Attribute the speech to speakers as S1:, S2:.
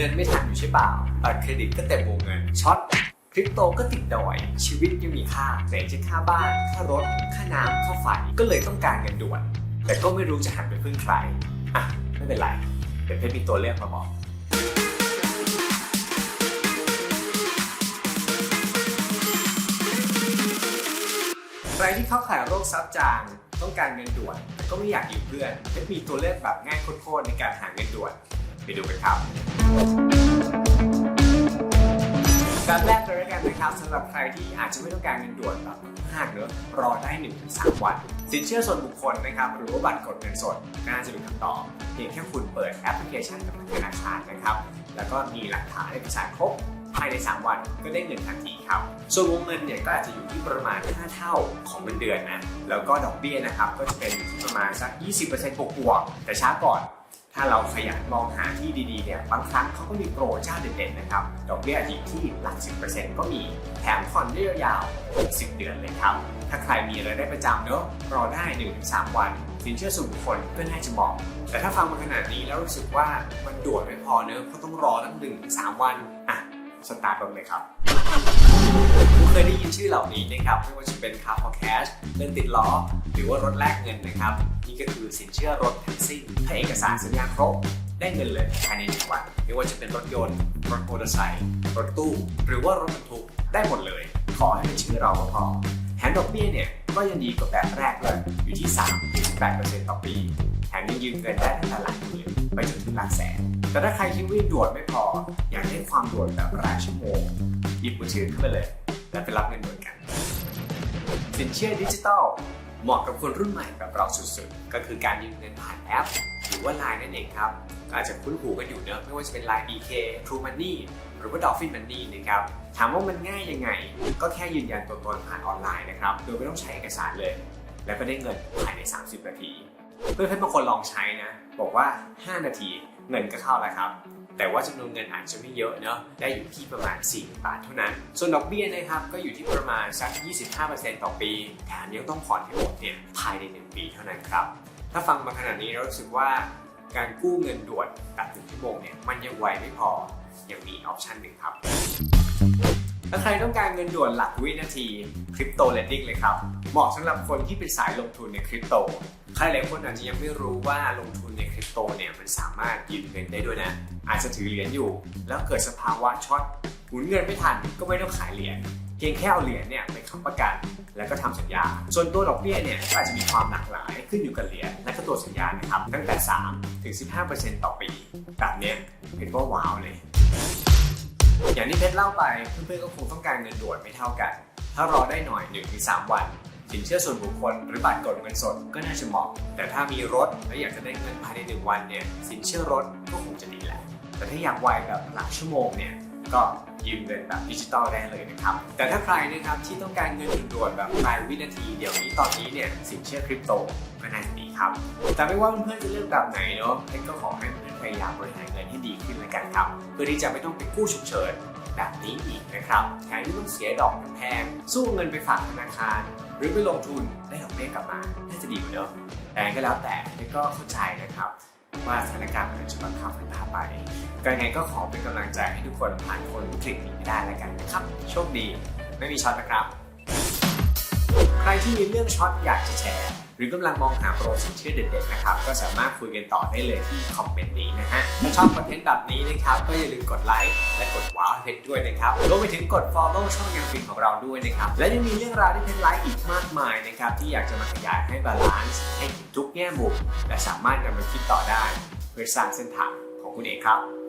S1: เงินไม่ทันอยู่ใช่เปล่าบัตรเครดิตก็เต็มวงเงินช็อตคริปโตก็ติดดอย ชีวิตยังมีค่าไหนจะค่าบ้าน ค่ารถ ค่าน้ำค่าไฟก็เลยต้องการเงินด่วน แต่ก็ไม่รู้จะหันไปพึ่งใคร อะ ไม่เป็นไร เดี๋ยวเพชรมีตัวเลือกมาบอกใครที่เข้าข่ายโรคซับจางต้องการเงินด่วน แต่ก็ไม่อยากอยู่เพื่อนเพชรมีตัวเลือกแบบง่ายโคตรในการหาเงินด่วน ไปดูกันครับแบบแรกเลยแล้วกันนะครับสำหรับใครที่อาจจะไม่ต้องการเงินด่วนแบบมากเนอะรอได้ 1-3 วัน สินเชื่อส่วนบุคคลนะครับ หรือว่าบัตรกดเงินสดน่าจะเป็นคำตอบเพียงแค่คุณเปิดแอปพลิเคชันกับธนาคารนะครับ แล้วก็มีหลักฐานเอกสารครบภายใน 3 วันก็ได้เงินทันทีครับ ส่วนวงเงินเนี่ยก็อาจจะอยู่ที่ประมาณ 5 เท่าของเงินเดือนนะ แล้วก็ดอกเบี้ยนะครับก็จะเป็นอยู่ที่ประมาณสัก 20%บวกๆแต่ช้าก่อน ถ้าเราขยันมองหาที่ดีๆเนี่ยบางครั้งเขาก็มีโปรเจ้าเด่นๆนะครับ ดอกเบี้ยอาจจะอยู่ที่หลัก 10%ก็มี แถมผ่อนได้ยาวๆ60เดือนเลยครับ ถ้าใครมีรายได้ประจำเนอะรอได้ 1-3 วัน สินเชื่อส่วนบุคคลก็น่าจะเหมาะแต่ถ้าฟังมาขนาดนี้แล้วรู้สึกว่ามันด่วนไม่พอเนอะเพราะต้องรอตั้ง1-3 วันอะสตาร์ทรถเลยครับ ยได้ยินชื่อเหล่านี้นะครับไม่ว่าจะเป็นคาร์พอแคชเงินติดล้อ หรือว่ารถแลกเงินนะครับ นี่ก็คือสินเชื่อรถแท็กซี่ถ้าเอกสารสัญญาครบได้เงินเลยภายในหนึ่งวันไม่ว่าจะเป็นรถยนต์ รถมอเตอร์ไซค์รถตู้ หรือว่ารถบรรทุกได้หมดเลย ขอให้เป็นชื่อเราก็พอแถมดอกเบี้ยเนี่ยก็ยังดีกว่าแบบแรกเลยอยู่ที่ 3-8%ต่อปี แถมยังยืมเงินได้ตั้งแต่หลักหมื่นไปจนถึงหลักแสน แต่ถ้าใครคิดว่าด่วนไม่พอ อยากได้ความด่วนแบบรายชั่วโมงหยิบมือถือขึ้นมาเลย แล้วไปรับเงินด่วนกัน สินเชื่อดิจิทัลเหมาะกับคนรุ่นใหม่แบบเราสุดๆ ก็คือการยืมเงินผ่านแอป หรือว่า Line นั่นเองครับ อาจจะคุ้นหูกันอยู่เนอะไม่ว่าจะเป็น Line BK True Money หรือว่า Dolphin Money นะครับถามว่ามันง่ายยังไง ก็แค่ยืนยันตัวตนผ่านออนไลน์นะครับ โดยไม่ต้องใช้เอกสารเลย แล้วก็ได้เงินภายใน 30 นาที เพื่อนๆบางคนลองใช้นะ บอกว่า 5 นาทีเงินก็เข้าแล้วครับ แต่ว่าจำนวนเงินอาจจะไม่เยอะเนอะได้อยู่ที่ประมาณ 4 บาทเท่านั้น ส่วนดอกเบี้ยนะครับก็อยู่ที่ประมาณสัก 25%ต่อปี แถมยังต้องผ่อนให้หมดเนี่ยภายใน 1 ปีเท่านั้นครับ ถ้าฟังมาขนาดนี้เรารู้สึกว่าการกู้เงินด่วนแบบหนึ่งชั่วโมงเนี่ยมันยังไวไม่พอยังมีออปชันหนึ่งครับถ้าใครต้องการเงินด่วนหลักวินาทีคริปโตเลนดิ้งเลยครับ เหมาะสำหรับคนที่เป็นสายลงทุนในคริปโต ใครหลายคนอาจจะยังไม่รู้ว่าลงทุนใน โตเนี่ยมันสามารถยืมเงินได้ด้วยนะ อาจจะถือเหรียญอยู่ แล้วเกิดสภาวะช็อตหมุนเงินไม่ทันก็ไม่ต้องขายเหรียญเพียงแค่เอาเหรียญเนี่ยไปค้ำประกันแล้วก็ทำสัญญา ส่วนตัวดอกเบี้ยเนี่ยก็อาจจะมีความหลากหลายขึ้นอยู่กับเหรียญและก็ตัวสัญญานะครับตั้งแต่ 3 ถึง 15%ต่อปี แบบเนี้ยเห็นว่าว้าวเลยอย่างที่เพชรเล่าไปเพื่อนๆก็คงต้องการเงินด่วนไม่เท่ากัน ถ้ารอได้หน่อย1-3วัน สินเชื่อส่วนบุคคลหรือบัตรกดเงินสดก็น่าจะเหมาะ แต่ถ้ามีรถและอยากจะได้เงินภายในหนึ่งวันเนี่ยสินเชื่อรถก็คงจะดีแหละ แต่ถ้าอยากไวแบบหลักชั่วโมงเนี่ยก็ยืมเงินแบบดิจิตอลได้เลยนะครับ แต่ถ้าใครนะครับที่ต้องการเงินด่วนแบบรายวินาทีเดี๋ยวนี้ตอนนี้เนี่ยสินเชื่อคริปโตก็น่าจะดีครับ แต่ไม่ว่าเพื่อนๆจะเลือกแบบไหนเนาะเพชรก็ขอให้เพื่อนพยายามบริหารเงินให้ดีขึ้นเลยกันครับ เพื่อที่จะไม่ต้องไปกู้ฉุกเฉิน แบบนี้อีกนะครับแถมยังต้องเสียดอกแพงสู้เงินไปฝากธนาคาร หรือไปลงทุนได้ดอกเบี้ยกลับมาน่าจะดีกว่าเดิมแต่ก็แล้วแต่เพชรก็เข้าใจนะครับว่าสถานการณ์มันจะบังคับให้พาไปก็ยังไงก็ขอเป็นกำลังใจให้ทุกคนผ่านพ้นวิกฤตนี้ไปได้แล้วกันนะครับ โชคดี ไม่มีช็อตนะครับ ใครที่มีเรื่องช็อตอยากจะแชร์ หรือกำลังมองหาโปรสินเชื่อเด็ดๆนะครับ ก็สามารถคุยกันต่อได้เลยที่คอมเมนต์นี้นะฮะถ้าชอบคอนเทนต์แบบนี้นะครับ ก็อย่าลืมกดไลค์และกดว้าวเพจด้วยนะครับรวมไปถึงกด follow ช่องยังฟินของเราด้วยนะครับ และยังมีเรื่องราวที่เพจไลค์อีกมากมายนะครับที่อยากจะมาขยายให้บาลานซ์ให้ทุกแง่มุมและสามารถนำมาคิดต่อได้ เพื่อสร้างเส้นทางของคุณเองครับ